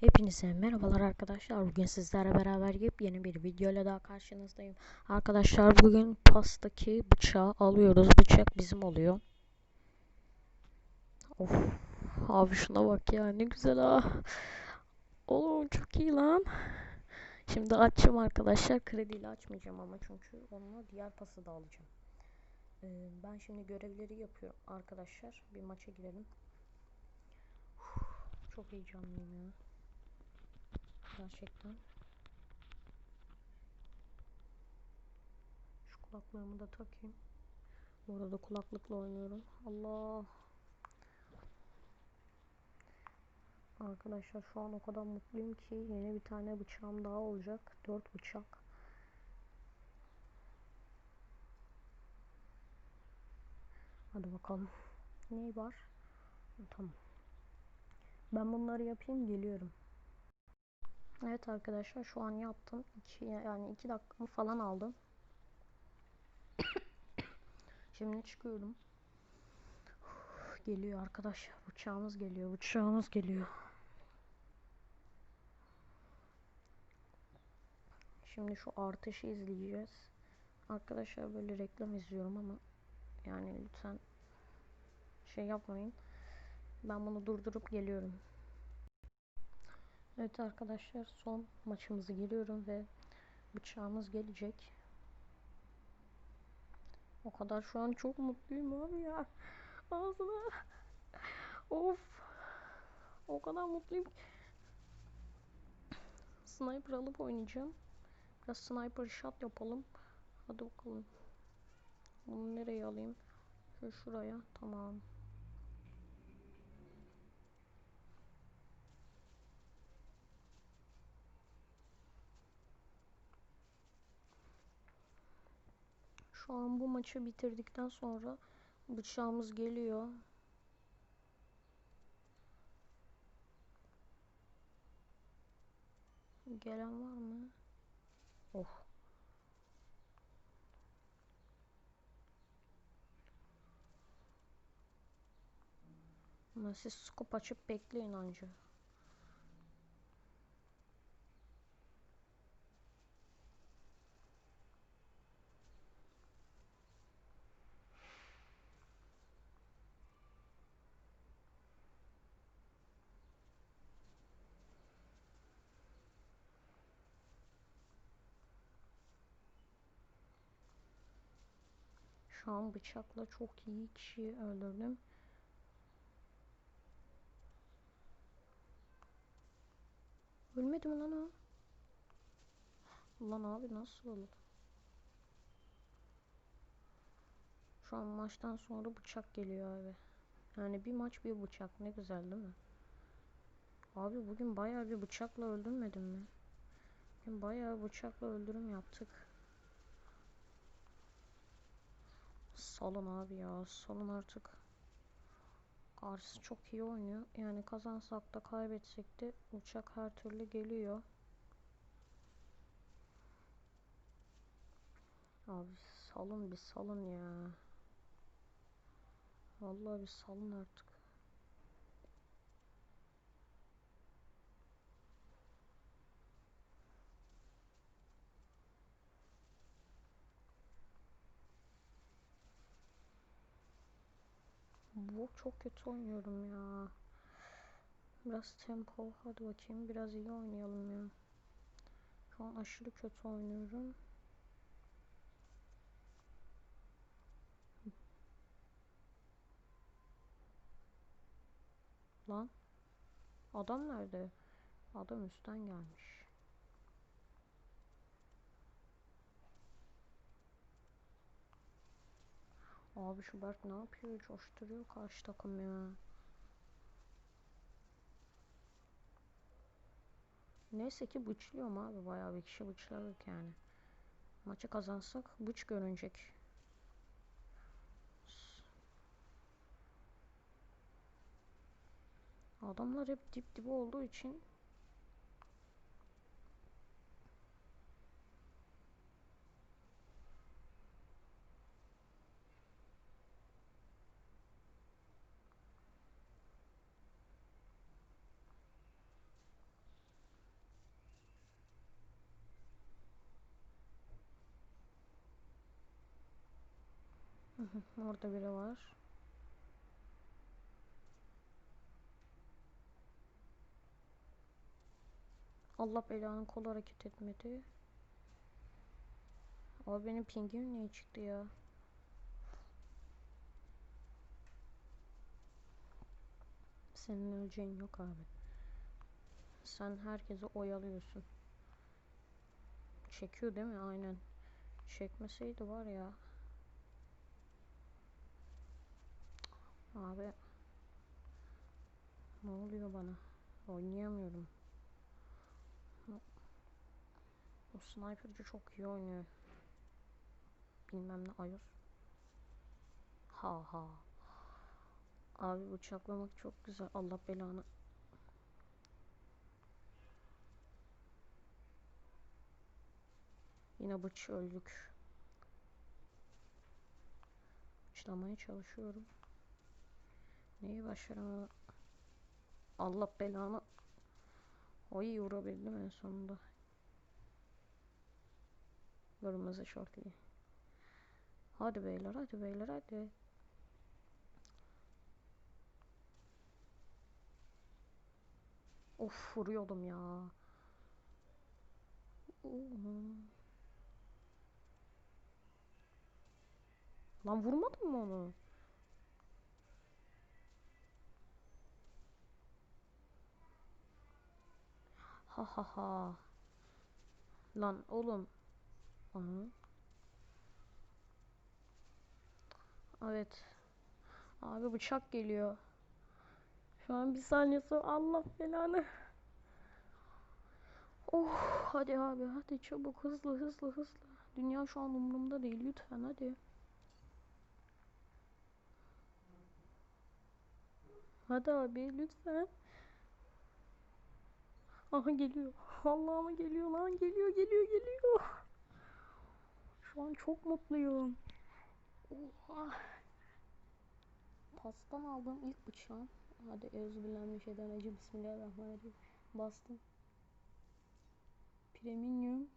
Hepinize merhabalar arkadaşlar. Bugün sizlerle beraber yepyeni bir videoyla daha karşınızdayım. Arkadaşlar bugün pastaki bıçağı alıyoruz. Bıçak bizim oluyor. Of. Abi şuna bak ya ne güzel ha. Oğlum çok iyi lan. Şimdi açacağım arkadaşlar. Krediyle açmayacağım ama çünkü onunla diğer pası da alacağım. Ee, ben şimdi görevleri yapıyorum arkadaşlar. Bir maça girelim. Çok heyecanlıyım ya. Gerçekten. Şu kulaklığımı da takayım. Bu arada kulaklıkla oynuyorum. Allah. Arkadaşlar şu an o kadar mutluyum ki yeni bir tane bıçağım daha olacak. Dört bıçak. Hadi bakalım. Ne var? Tamam. Ben bunları yapayım geliyorum. Evet arkadaşlar şu an yaptım. İki, yani iki dakikamı falan aldı. Şimdi çıkıyorum. Uf, geliyor arkadaşlar. Bıçağımız geliyor. Bıçağımız geliyor. Şimdi şu artışı izleyeceğiz. Arkadaşlar böyle reklam izliyorum ama yani lütfen şey yapmayın. Ben bunu durdurup geliyorum. Evet arkadaşlar son maçımızı geliyorum ve bıçağımız gelecek. O kadar şu an çok mutluyum abi ya. Ağzına. Of. O kadar mutluyum ki. Sniper alıp oynayacağım. Biraz sniper shot yapalım. Hadi bakalım. Bunu nereye alayım? Şu şuraya. Tamam. Şu an bu maçı bitirdikten sonra bıçağımız geliyor. Gelen var mı? Oh. Ama siz scope açıp bekleyin anca. Şu an bıçakla çok iyi kişiyi öldürdüm. Ölmedi mi lan o? Lan abi nasıl olur? Şu an maçtan sonra bıçak geliyor abi. Yani bir maç bir bıçak ne güzel değil mi? Abi bugün bayağı bir bıçakla öldürmedim mi? Bugün bayağı bıçakla öldürüm yaptık. Salın abi ya salın artık. Karşı çok iyi oynuyor. Yani kazansak da kaybetsek de uçak her türlü geliyor. Abi salın bir salın ya. Vallahi bir salın artık. Bu çok kötü oynuyorum ya. Biraz tempo. Hadi bakayım. Biraz iyi oynayalım ya. Şu an aşırı kötü oynuyorum. Lan. Adam nerede? Adam üstten gelmiş. Abi şu Berk ne yapıyor? Coşturuyor karşı takım ya. Neyse ki bıçlıyorum abi. Bayağı bir kişi bıçladık yani. Maçı kazansak bıç görünecek. Adamlar hep dip dibe olduğu için Orada biri var. Allah belanın kol hareket etmedi. Abi benim pingim niye çıktı ya? Senin öleceğin yok abi. Sen herkesi oyalıyorsun. Çekiyor değil mi? Aynen. Çekmeseydi var ya. Abi. Ne oluyor bana? Oynayamıyorum. O sniperci çok iyi oynuyor. Bilmem ne ayos. Ha ha. Abi bıçaklamak çok güzel. Allah belanı. Yine bıç öldük. Bıçlamaya çalışıyorum. Neyi başaramadım? Allah belanı. Oy vurabildim en sonunda. Kırmızı şortlu. Hadi beyler hadi beyler hadi. Of vuruyordum ya. Lan vurmadın mı onu? Ha ha ha. Lan oğlum. Aha. Evet. Abi bıçak geliyor. Şu an bir saniye sonra Allah belanı. Oh hadi abi hadi çabuk hızlı hızlı hızlı. Dünya şu an umurumda değil lütfen hadi. Hadi abi lütfen. Aha geliyor. Allah'ıma geliyor lan geliyor geliyor geliyor. Şu an çok mutluyum. Oha. Pastan aldığım ilk bıçağım. Hadi Euzubillahimineşşeytanirracim. Bismillahirrahmanirrahim. Bastım. Premium.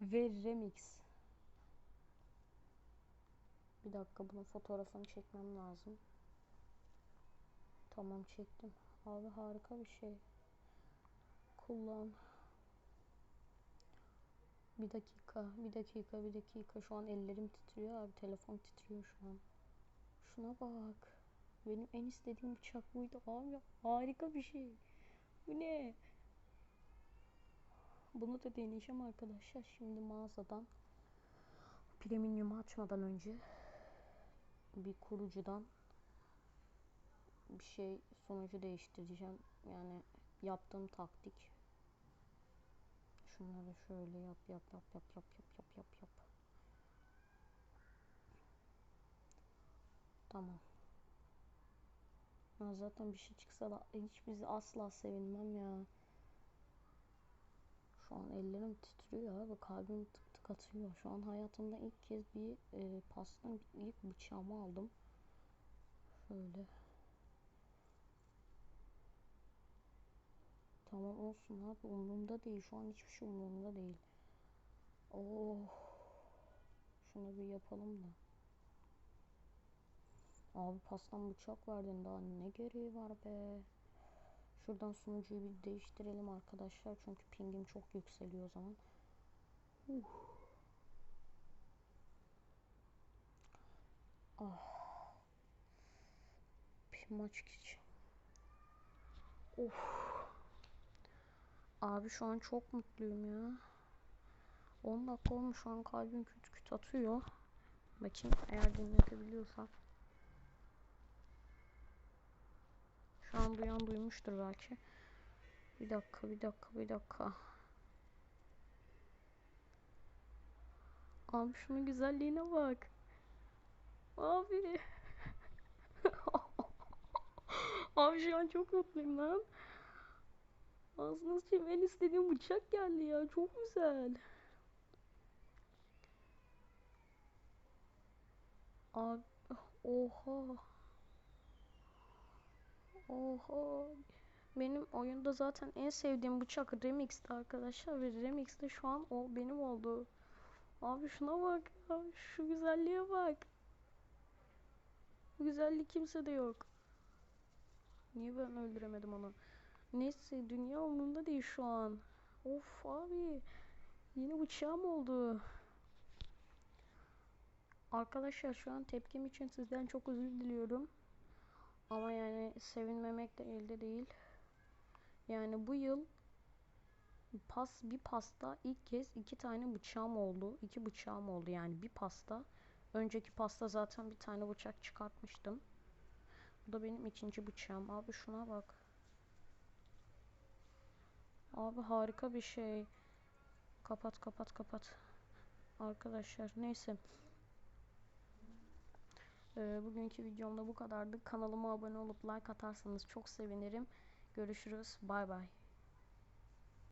Ve remix. Bir dakika bunun fotoğrafını çekmem lazım. Tamam çektim. Abi harika bir şey. Kullan. Bir dakika, bir dakika, bir dakika. Şu an ellerim titriyor abi. Telefon titriyor şu an. Şuna bak. Benim en istediğim bıçak buydu abi. Harika bir şey. Bu ne? Bunu da deneyeceğim arkadaşlar. Şimdi mağazadan premium'u açmadan önce bir kurucudan bir şey sonucu değiştireceğim. Yani yaptığım taktik. Şunları şöyle yap yap yap yap yap yap yap yap yap. Tamam. Ya zaten bir şey çıksa da hiç bizi asla sevinmem ya. Şu an ellerim titriyor abi. Kalbim tık tık atıyor. Şu an hayatımda ilk kez bir e, pastan ilk bıçağımı aldım. Şöyle. Tamam olsun abi umurumda değil. Şu an hiçbir şey umurumda değil. Oh. Şunu bir yapalım da. Abi pastan bıçak verdin daha ne gereği var be. Şuradan sunucuyu bir değiştirelim arkadaşlar. Çünkü pingim çok yükseliyor o zaman. Uh. Ah. Bir maç geç. Of. Abi şu an çok mutluyum ya. 10 dakika olmuş şu an kalbim küt küt atıyor. Bakayım eğer dinletebiliyorsam. Şu an duyan duymuştur belki. Bir dakika, bir dakika, bir dakika. Abi şunun güzelliğine bak. Abi. Abi şu an çok mutluyum lan. Ağzına sıçayım en istediğim bıçak geldi ya. Çok güzel. Abi oha. Oha. Benim oyunda zaten en sevdiğim bıçak Remix'ti arkadaşlar ve Remix'te şu an o benim oldu. Abi şuna bak ya. Şu güzelliğe bak. Bu güzellik kimsede yok. Niye ben öldüremedim onu? Neyse dünya umurumda değil şu an. Of abi. Yine bıçağım oldu. Arkadaşlar şu an tepkim için sizden çok özür diliyorum. Ama yani sevinmemek de elde değil. Yani bu yıl pas bir pasta ilk kez iki tane bıçağım oldu. İki bıçağım oldu yani bir pasta. Önceki pasta zaten bir tane bıçak çıkartmıştım. Bu da benim ikinci bıçağım. Abi şuna bak. Abi harika bir şey. Kapat kapat kapat. Arkadaşlar neyse. Ee, bugünkü videomda bu kadardı. Kanalıma abone olup like atarsanız çok sevinirim. Görüşürüz. Bay bay.